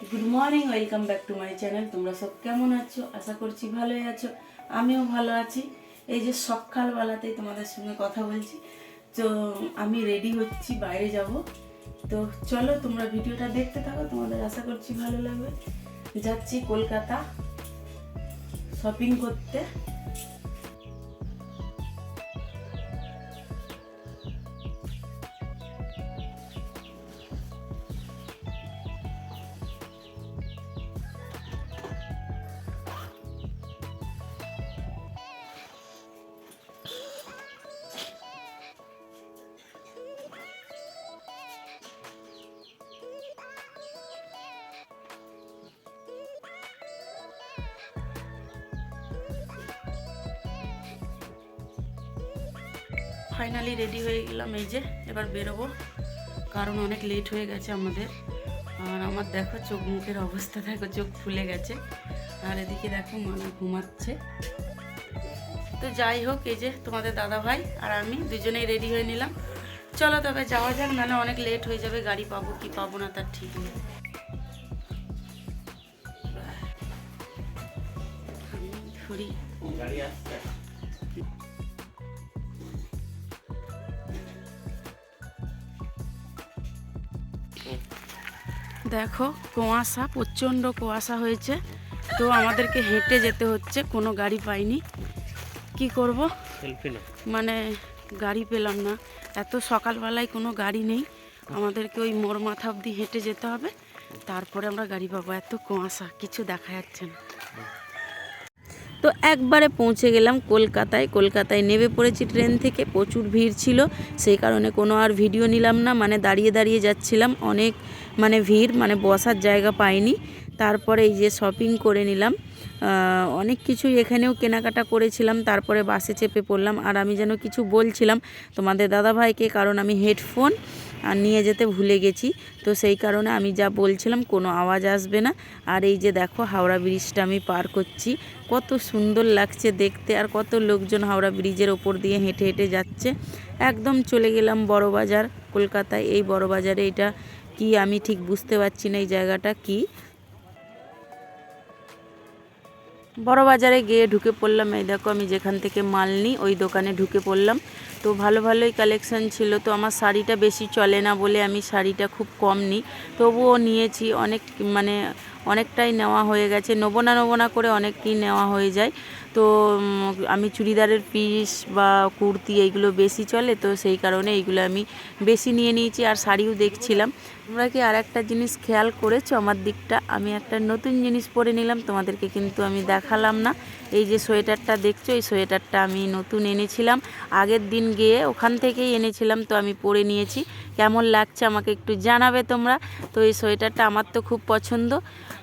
Good morning welcome back to my channel তোমরা সব কেমন আছো? আশা করছি ভালোই আছো। আমিও ভালো আছি। এই যে সকালবেলাতেই তোমাদের সঙ্গে কথা বলছি। তো আমি রেডি হচ্ছি, বাইরে যাব। তো চলো তোমরা ভিডিওটা দেখতে থাকো, তোমাদের আশা করছি ভালো লাগবে। যাচ্ছি কলকাতা শপিং করতে। ফাইনালি রেডি হয়ে গেলাম এই যে, এবার বেরোবো। কারণ অনেক লেট হয়ে গেছে আমাদের। আর আমার দেখো চোখ মুখের অবস্থা, দেখো চোখ ফুলে গেছে। আর এদিকে দেখো মানা ঘুমাচ্ছে। তো যাই হোক, এই যে তোমাদের দাদা ভাই আর আমি দুজনেই রেডি হয়ে নিলাম। চলো তবে যাওয়া যাক, নাহলে অনেক লেট হয়ে যাবে, গাড়ি পাবো কি পাবো না তার ঠিক নেই। আমি দেখো কুয়াশা প্রচণ্ড কুয়াশা হয়েছে। তো আমাদেরকে হেঁটে যেতে হচ্ছে কোনো গাড়ি পাইনি। কি করব? মানে গাড়ি পেলাম না। এত সকালবেলায় কোনো গাড়ি নেই। আমাদেরকে ওই মোড় মাথা অবধি হেঁটে যেতে হবে। তারপরে আমরা গাড়ি পাবো। এত কুয়াশা কিছু দেখা যাচ্ছে না। তো একবারে পৌঁছে গেলাম কলকাতায়। কলকাতায় নেমে পড়েছি ট্রেন থেকে, প্রচুর ভিড় ছিল। সেই কারণে কোনো আর ভিডিও নিলাম না মানে দাঁড়িয়ে দাঁড়িয়ে যাচ্ছিলাম। অনেক মানে ভিড় মানে বসার জায়গা পাইনি। তারপরে এই যে শপিং করে নিলাম। অনেক কিছুই এখানেও কেনাকাটা করেছিলাম, তারপরে বাসে চেপে পড়লাম। আর আমি যেন কিছু বলছিলাম তোমাদের দাদাভাইকে, কারণ আমি হেডফোন আর নিয়ে যেতে ভুলে গেছি। তো সেই কারণে আমি যা বলছিলাম, কোনো আওয়াজ আসবে না। আর এই যে দেখো, হাওড়া ব্রিজটা আমি পার করছি। কত সুন্দর লাগছে দেখতে, আর কত লোকজন হাওড়া ব্রিজের ওপর দিয়ে হেঁটে হেঁটে যাচ্ছে। একদম চলে গেলাম বড় বাজার কলকাতায়। এই বড় বাজারে এটা কি আমি ঠিক বুঝতে পারছি না, এই জায়গাটা কি? বড় বাজারে গিয়ে ঢুকে পড়লাম। এই দেখো, আমি যেখান থেকে মাল নিই, ওই দোকানে ঢুকে পড়লাম। তো ভালো ভালোই কালেকশান ছিল। তো আমার শাড়িটা বেশি চলে না বলে আমি শাড়িটা খুব কম নিই। তবুও নিয়েছি, অনেক মানে অনেকটাই নেওয়া হয়ে গেছে। নেব না নেব না করে অনেকই নেওয়া হয়ে যায়। তো আমি চুড়িদারের পিস বা কুর্তি এইগুলো বেশি চলে, তো সেই কারণে এইগুলো আমি বেশি নিয়ে নিয়েছি আর শাড়িও দেখছিলাম। তোমরা কি আর একটা জিনিস খেয়াল করেছ? আমার দিকটা, আমি একটা নতুন জিনিস পরে নিলাম, তোমাদেরকে কিন্তু আমি দেখালাম না। এই যে সোয়েটারটা দেখছ, এই সোয়েটারটা আমি নতুন এনেছিলাম। আগের দিন গিয়ে ওখান থেকেই এনেছিলাম, তো আমি পরে নিয়েছি। কেমন লাগছে আমাকে একটু জানাবে তোমরা। তো এই সোয়েটারটা আমার তো খুব পছন্দ।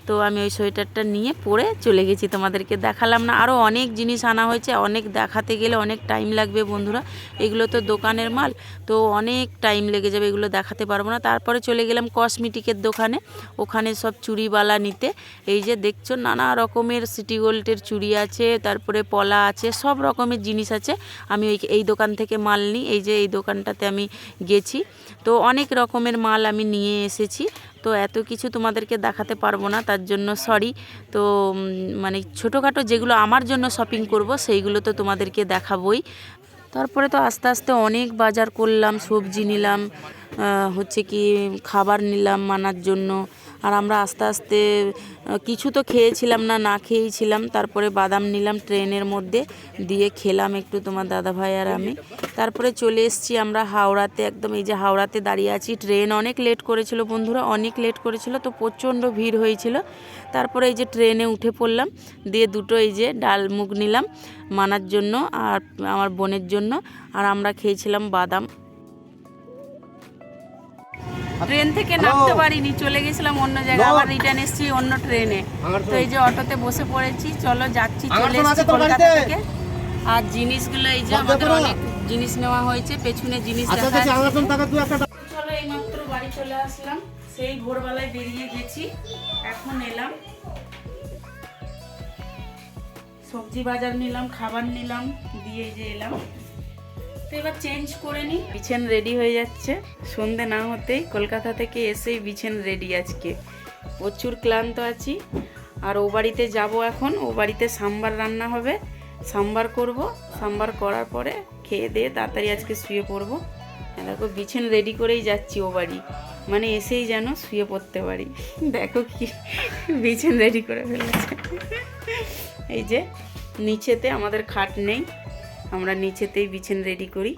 তো আমি ওই সোয়েটারটা নিয়ে পরে চলে গেছি তোমাদেরকে দেখালাম না। আরও অনেক জিনিস আনা হয়েছে, অনেক দেখাতে গেলে অনেক টাইম লাগবে বন্ধুরা। এগুলো তো দোকানের মাল, তো অনেক টাইম লেগে যাবে এগুলো দেখাতে পারব না। তারপরে চলে গেলাম কসমেটিকের দোকানে। ওখানে সব চুড়িবালা নিতে। এই যে দেখছ নানা রকমের সিটি গোল্ডের চুড়ি আছে, তারপরে পলা আছে, সব রকমের জিনিস আছে। আমি ওই এই দোকান থেকে মাল নিই। এই যে এই দোকানটাতে আমি গেছি। তো অনেক রকমের মাল আমি নিয়ে এসেছি। তো এত কিছু তোমাদেরকে দেখাতে পারব না, তার জন্য সরি তো মানে ছোটোখাটো যেগুলো আমার জন্য শপিং করব, সেইগুলো তো তোমাদেরকে দেখাবই। তারপরে তো আস্তে আস্তে অনেক বাজার করলাম, সবজি নিলাম হচ্ছে কি খাবার নিলাম মানার জন্য। আর আমরা আস্তে আস্তে কিছু তো খেয়েছিলাম না না খেয়েই ছিলাম। তারপরে বাদাম নিলাম ট্রেনের মধ্যে, দিয়ে খেলাম একটু তোমার দাদা ভাই আর আমি। তারপরে চলে এসেছি আমরা হাওড়াতে, একদম এই যে হাওড়াতে দাঁড়িয়ে আছি। ট্রেন অনেক লেট করেছিল বন্ধুরা, অনেক লেট করেছিল, তো প্রচণ্ড ভিড় হয়েছিল। তারপরে এই যে ট্রেনে উঠে পড়লাম, দিয়ে দুটো এই যে ডাল মুগ নিলাম মানার জন্য আর আমার বোনের জন্য। আর আমরা খেয়েছিলাম বাদাম। ট্রেন থেকে নামতে পারিনি চলে গেছিলাম অন্য জায়গায় আবার রিটার্ন এসেছি অন্য ট্রেনে। তো এই যে অটোতে বসে পড়েছি চলো যাচ্ছি চলে এসেছি কলকাতা থেকে। আর জিনিসগুলো এই যে আমাদের অনেক জিনিস নেওয়া হয়েছে পেছনে জিনিস আচ্ছা দেখা আচ্ছা একটা চলো এইমাত্র বাড়ি চলে আসলাম সেই ভোরবেলায় বেরিয়ে গেছি এখন এলাম। সবজি বাজার নিলাম খাবার নিলাম দিয়ে যে এলাম। এবার চেঞ্জ করে নিই বিছেন রেডি হয়ে যাচ্ছে। সন্ধে না হতেই কলকাতা থেকে এসেই বিছেন রেডি আজকে। প্রচুর ক্লান্ত আছি। আর ও বাড়িতে যাব এখন। ও বাড়িতে সাম্বার রান্না হবে। সাম্বার করব। সাম্বার করার পরে খেয়ে দিয়ে তাড়াতাড়ি আজকে শুয়ে পড়ব। হ্যাঁ, দেখো বিছান রেডি করেই যাচ্ছি ও বাড়ি। মানে এসেই যেন শুয়ে পড়তে পারি। দেখো কি বিছান রেডি করে ফেলেছে। এই যে নিচেতে আমাদের খাট নেই। আমরা নিচেতেই বিছান রেডি করি।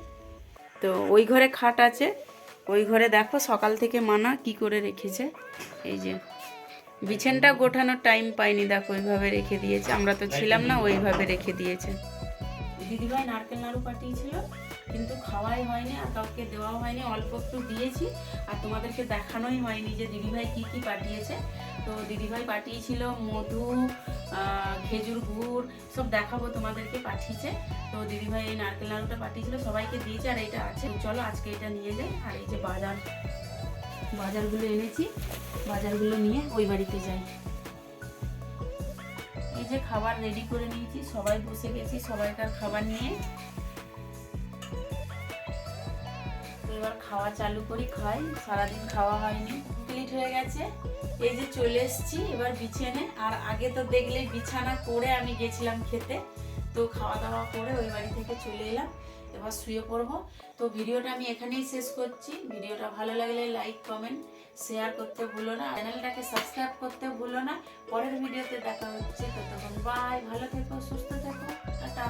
তো ওই ঘরে খাট আছে। ওই ঘরে দেখো সকাল থেকে মানা কি করে রেখেছে। এই যে, বিছানটা গোঠানোর টাইম পাইনি, দেখো ওইভাবে রেখে দিয়েছে। আমরা তো ছিলাম না, ওইভাবে রেখে দিয়েছে। দিদিভাই নারকেল নাড়ু পাঠিয়েছিল, কিন্তু খাওয়াই হয়নি আর কাউকে দেওয়াও হয়নি। অল্প একটু দিয়েছি আর তোমাদেরকে দেখানোই হয়নি যে দিদিভাই কি কি পাঠিয়েছে। তো দিদিভাই পাঠিয়েছিল মধু খেজুর গুড় সব দেখাবো তোমাদেরকে পাঠিয়েছে। তো দিদিভাই এই নারকেল নাড়ুটা পাঠিয়েছিল, সবাইকে দিয়েছে আর এটা আছে। চলো আজকে এটা নিয়ে যাই। আর এই যে বাজার, বাজারগুলো এনেছি, বাজারগুলো নিয়ে ওই বাড়িতে যাই। এই যে খাবার রেডি করে নিয়েছি, সবাই বসে গেছি সবাইকার খাবার নিয়ে। এবার খাওয়া চালু করি, খাই। সারাদিন খাওয়া হয়নি কমপ্লিট হয়ে গেছে। এই যে চলে এসেছি, এবার বিছানে। আর আগে তো দেখলে বিছানা করে আমি গেছিলাম খেতে, তো খাওয়া দাওয়া করে ওই বাড়ি থেকে চলে এলাম, এবার শুয়ে পড়ব। তো ভিডিওটা আমি এখানেই শেষ করছি। ভিডিওটা ভালো লাগলে লাইক কমেন্ট শেয়ার করতে ভুলো না। চ্যানেলটাকে সাবস্ক্রাইব করতে ভুলো না। পরের ভিডিওতে দেখা হচ্ছে। ততক্ষণ বাই ভালো থেকো, সুস্থ থেকো। টাটা।